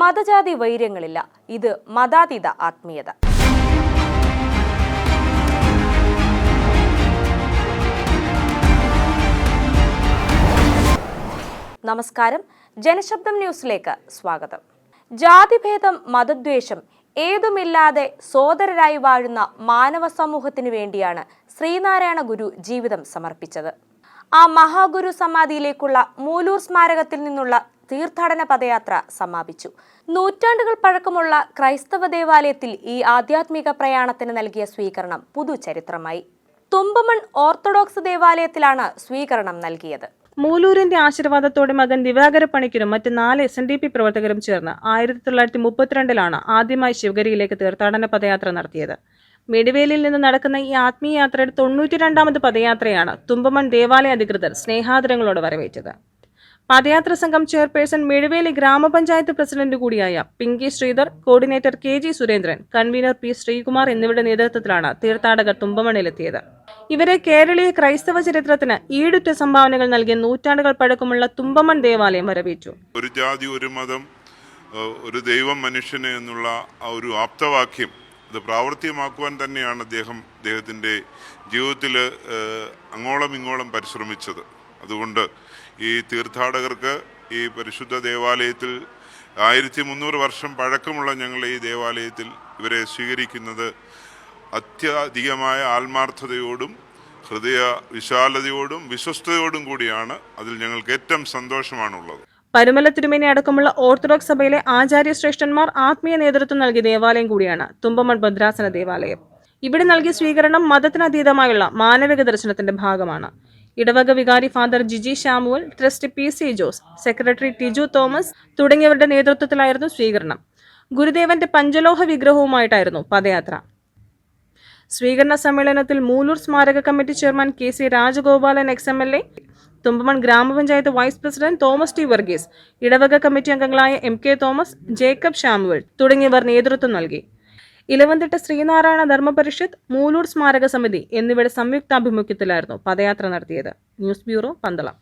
മതജാതി വൈര്യങ്ങളില്ല. ഇത് മതാതീത ആത്മീയത. നമസ്കാരം. ജനശബ്ദം ന്യൂസിലേക്ക് സ്വാഗതം. ജാതിഭേദം മതദ്വേഷം ഏതുമില്ലാതെ സോദരരായി വാഴുന്ന മാനവ സമൂഹത്തിനു വേണ്ടിയാണ് ശ്രീനാരായണ ഗുരു ജീവിതം സമർപ്പിച്ചത്. ആ മഹാഗുരു സമാധിയിലേക്കുള്ള മൂലൂർ സ്മാരകത്തിൽ നിന്നുള്ള തീർത്ഥാടന പദയാത്ര സമാപിച്ചു. നൂറ്റാണ്ടുകൾ പഴക്കമുള്ള ക്രൈസ്തവ ദേവാലയത്തിൽ ഈ ആധ്യാത്മിക പ്രയാണത്തിന് നൽകിയ സ്വീകരണം പുതുചരിത്രമായി. തുമ്പമൺ ഓർത്തഡോക്സ് ദേവാലയത്തിലാണ് സ്വീകരണം നൽകിയത്. മൂലൂരിന്റെ ആശീർവാദത്തോടെ മകൻ ദിവാകര പണിക്കരും മറ്റ് നാല് എസ് എൻ ഡി പി പ്രവർത്തകരും ചേർന്ന് ആയിരത്തി തൊള്ളായിരത്തി മുപ്പത്തിരണ്ടിലാണ് ആദ്യമായി ശിവഗിരിയിലേക്ക് തീർത്ഥാടന പദയാത്ര നടത്തിയത്. മെഡിവേലിയിൽ നിന്ന് നടക്കുന്ന ഈ ആത്മീയ യാത്രയുടെ തൊണ്ണൂറ്റി രണ്ടാമത് പദയാത്രയാണ് തുമ്പമൺ ദേവാലയ അധികൃതർ സ്നേഹാദരങ്ങളോട് വരവേറ്റത്. പദയാത്ര സംഘം ചെയർപേഴ്സൺ മെഴുവേലി ഗ്രാമപഞ്ചായത്ത് പ്രസിഡന്റ് കൂടിയായ Pinky Sreedhar coordinator K G Surendran convener P Sreekumar എന്നിവരുടെ നേതൃത്വത്തിലാണ് തീർത്ഥാടകർ തുമ്പമണ്ണിലെത്തിയത് ഇവരെ കേരളീയ ക്രൈസ്തവ ചരിത്രത്തിന് ഈടുറ്റ സംഭാവനകൾ നൽകിയ നൂറ്റാണ്ടുകൾ പഴക്കമുള്ള തുമ്പമൺ ദേവാലയം വരവേറ്റു. ഒരു ജാതി ഒരു മതം ഒരു ദൈവം മനുഷ്യന് എന്നുള്ള ആ ഒരു ആപ്തവാക്യം അത് പ്രാവർത്തികമാക്കുവാൻ തന്നെയാണ് അദ്ദേഹം അദ്ദേഹത്തിന്റെ ജീവിതത്തിൽ അങ്ങോളം ഇങ്ങോളം പരിശ്രമിച്ചത്. അതുകൊണ്ട് ഈ തീർത്ഥാടകർക്ക് ഈ പരിശുദ്ധ ദേവാലയത്തിൽ ആയിരത്തി മുന്നൂറ് വർഷം പഴക്കമുള്ള ഞങ്ങൾ ഈ ദേവാലയത്തിൽ ഇവരെ സ്വീകരിക്കുന്നത് അത്യധികമായ ആത്മാർത്ഥതയോടും ഹൃദയ വിശാലതയോടും വിശ്വസ്തയോടും കൂടിയാണ്. അതിൽ ഞങ്ങൾക്ക് ഏറ്റവും സന്തോഷമാണുള്ളത്. പരുമല തിരുമേനി അടക്കമുള്ള ഓർത്തഡോക്സ് സഭയിലെ ആചാര്യ ആചാര്യശ്രേഷ്ഠന്മാർ ആത്മീയ നേതൃത്വം നൽകിയ ദേവാലയം കൂടിയാണ് തുമ്പമൺ ഭദ്രാസന ദേവാലയം. ഇവിടെ നൽകിയ സ്വീകരണം മതത്തിനതീതമായുള്ള മാനവിക ദർശനത്തിന്റെ ഭാഗമാണ്. ഇടവക വികാരി father Jiji Samuel trust P C Jose secretary Tiju Thomas തുടങ്ങിയവരുടെ നേതൃത്വത്തിലായിരുന്നു സ്വീകരണം. ഗുരുദേവന്റെ പഞ്ചലോഹ വിഗ്രഹവുമായിട്ടായിരുന്നു പദയാത്ര. സ്വീകരണ സമ്മേളനത്തിൽ മൂലൂർ സ്മാരക committee chairman K C Rajagopalan ex M L A Thumpamon gramapanchayat vice president Thomas T Varghese ഇടവക കമ്മിറ്റി അംഗങ്ങളായ M K Thomas Jacob Samuel തുടങ്ങിയവർ നേതൃത്വം നൽകി. ഇലവന്തിട്ട ശ്രീനാരായണ ധർമ്മപരിഷത്ത് മൂലൂർ സ്മാരക സമിതി എന്നിവയുടെ സംയുക്താഭിമുഖ്യത്തിലായിരുന്നു പദയാത്ര നടത്തിയത്. News bureau Pandalam.